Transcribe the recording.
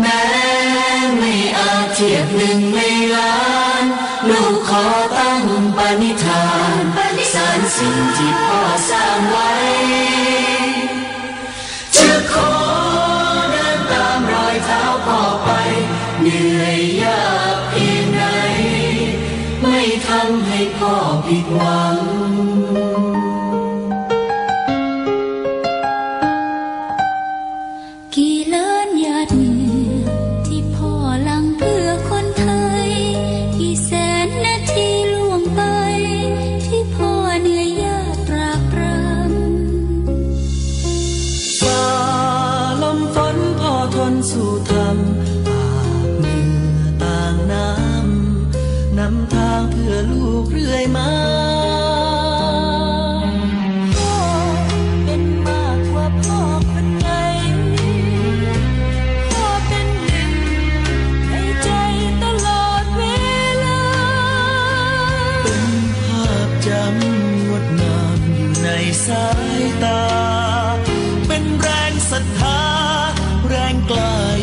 แม้ไม่อาเทียบหนึ่งในล้าน ลูกขอตั้งปณิธานสานสิ่งที่พ่อสร้างไว้ จะขอเดินตามรอยเท้าพ่อไป เหนื่อยยากเพียงไหน ไม่ทำให้พ่อผิดหวัง สายตา เป็นแรงศรัทธาแรงกล้า